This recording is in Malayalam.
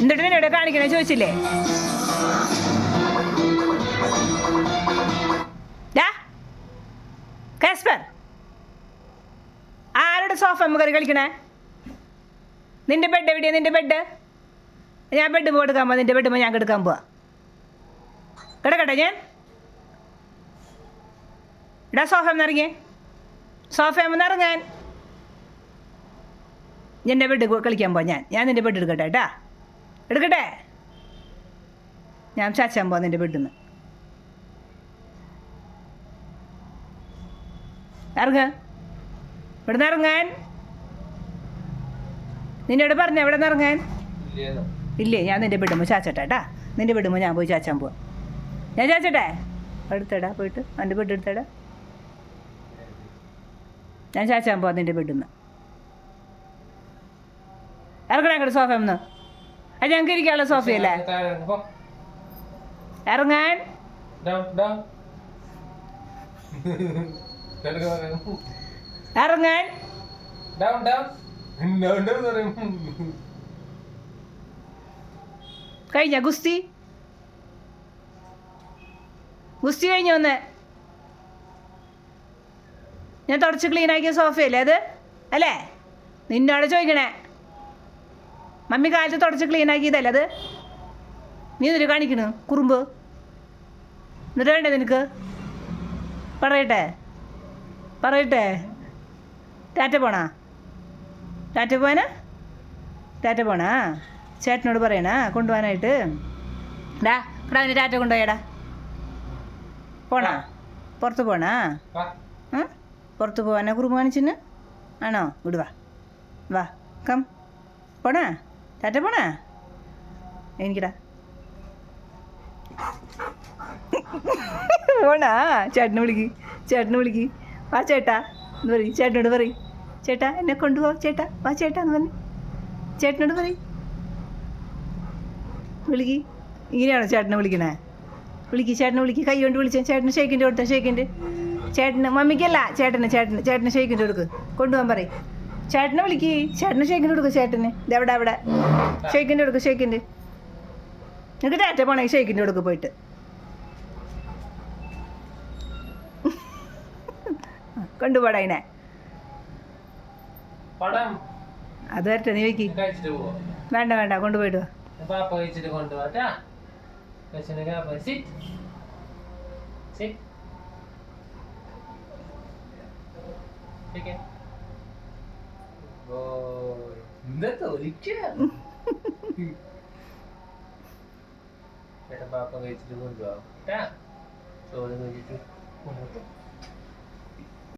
എന്നിട്ട് പിന്നെ ഇവിടെ കാണിക്കണേ? ചോദിച്ചില്ലേ? കസ്ബർ ആരുടെ സോഫ കയറി കളിക്കണേ? നിന്റെ ബെഡ് എവിടെയാ? നിന്റെ ബെഡ് ഞാൻ ബെഡ് കൊടുക്കാൻ പോവാ. നിന്റെ ബെഡ് ഞാൻ എടുക്കാൻ പോവാ. കിടക്കട്ടെ ഞാൻ. ഇടാ സോഫ ഇറങ്ങിയേ. സോഫ ഇറങ്ങാൻ. എന്റെ ബെഡ് കളിക്കാൻ പോ ഞാൻ ഞാൻ നിന്റെ ബെഡ് എടുക്കട്ടെ കേട്ടാ എടുക്കട്ടെ? ഞാൻ ചാച്ചാൻ പോവാം നിന്റെ ബെഡിൽ നിന്ന് ഇറങ്ങ ഇവിടുന്ന് ഇറങ്ങാൻ? നിന്നോട് പറഞ്ഞ എവിടെ നിന്ന് ഇറങ്ങാൻ? ഇല്ലേ ഞാൻ നിന്റെ ബെഡുമ്പോൾ ചാച്ചട്ടെ നിന്റെ ബെഡുമ്പോൾ ഞാൻ പോയി ചാച്ചാൻ പോവാം. ഞാൻ ചാച്ചട്ടെ? എടുത്തടാ പോയിട്ട്. എന്റെ ബെഡ് എടുത്തടാ. ഞാൻ ചാച്ചാൻ പോവാം നിന്റെ ബെഡിൽ നിന്ന് ഇറങ്ങണേ അങ്ങോട്ട് സോഫ ഒന്ന് അത് ഞങ്ങൾക്ക് ഇരിക്കാനുള്ള സോഫയല്ലേ ഇറങ്ങാൻ. ഇറങ്ങാൻ. കഴിഞ്ഞ ഗുസ്തി? ഗുസ്തി കഴിഞ്ഞ ഒന്ന്? ഞാൻ തുടച്ച് ക്ലീൻ ആക്കിയ സോഫയല്ലേ അത്? അല്ലേ? നിന്നോട് ചോദിക്കണേ. മമ്മി കാലത്ത് തുടച്ച് ക്ലീൻ ആക്കിയതല്ലേ അത്? നീ എന്നിട്ട് കാണിക്കണു? കുറുമ്പ്. എന്നിട്ട് വേണ്ടേ നിനക്ക്? പറയട്ടെ. പറയട്ടെ. ടാറ്റ പോണാ? ടാറ്റ പോവാനാ? ടാറ്റ പോണാ? ചേട്ടനോട് പറയണാ? കൊണ്ടുപോകാനായിട്ട് ഡാ ഇവിടെ അവന് ടാറ്റ കൊണ്ടുപോയടാ. പോണാ? പുറത്ത് പോണാ? പുറത്ത് പോവാനാ കുറുമ്പ് കാണിച്ചിന് ആണോ? ഇങ്ങോട്ട് വാ. വാ കം. പോണാ? ടാറ്റ പോണേ? എനിക്കടാ. പോണാ? ചേട്ടനെ വിളിക്ക്. ചേട്ടനെ വിളിക്ക്. വാ ചേട്ടാ. എന്ന് പറയും. ചേട്ടനോട് പറയും. ചേട്ടാ എന്നെ കൊണ്ടുപോ. ചേട്ടാ വാ ചേട്ടാ എന്ന് പറഞ്ഞു. ചേട്ടനോട് പറയും. വിളിക്ക്. ഇങ്ങനെയാണോ ചേട്ടനെ വിളിക്കണേ? വിളിക്ക് ചേട്ടനെ വിളിക്ക്. കൈ കൊണ്ട് വിളിച്ച. ചേട്ടന് ഷേക്കിന്റെ കൊടുത്ത ഷേക്കിന്റെ ചേട്ടന് മമ്മിക്കല്ല. ചേട്ടന് ചേട്ടന് ചേട്ടന് ഷേക്കിന്റെ കൊടുക്ക്. കൊണ്ടുപോകാൻ പറയും. ചേട്ടനെ വിളിക്ക്. ചേട്ടന് ഷേക്കിന്റെ കൊടുക്കും ചേട്ടന്. ഇതെവിടെ അവിടെ ഷേക്കിന്റെ കൊടുക്കും ഷേക്കിന്റെ നിങ്ങൾക്ക് ടാറ്റ പോണേ ഷേക്കിന്റെ കൊടുക്ക് പോയിട്ട്. കൊണ്ടുപോടാ അതിനെ അത് വരട്ടെ നീ വയ്ക്ക് പോവാ? വേണ്ട വേണ്ട കൊണ്ടുപോയിട്ട് വാ. പാപ്പ എന്താ തോലിക്ക ചേട്ടാ പാപ്പ കഴിച്ചിട്ട് കൊണ്ടുപോവാ കേട്ടാ ചോറ് കഴിച്ചിട്ട് കൊണ്ടുപോ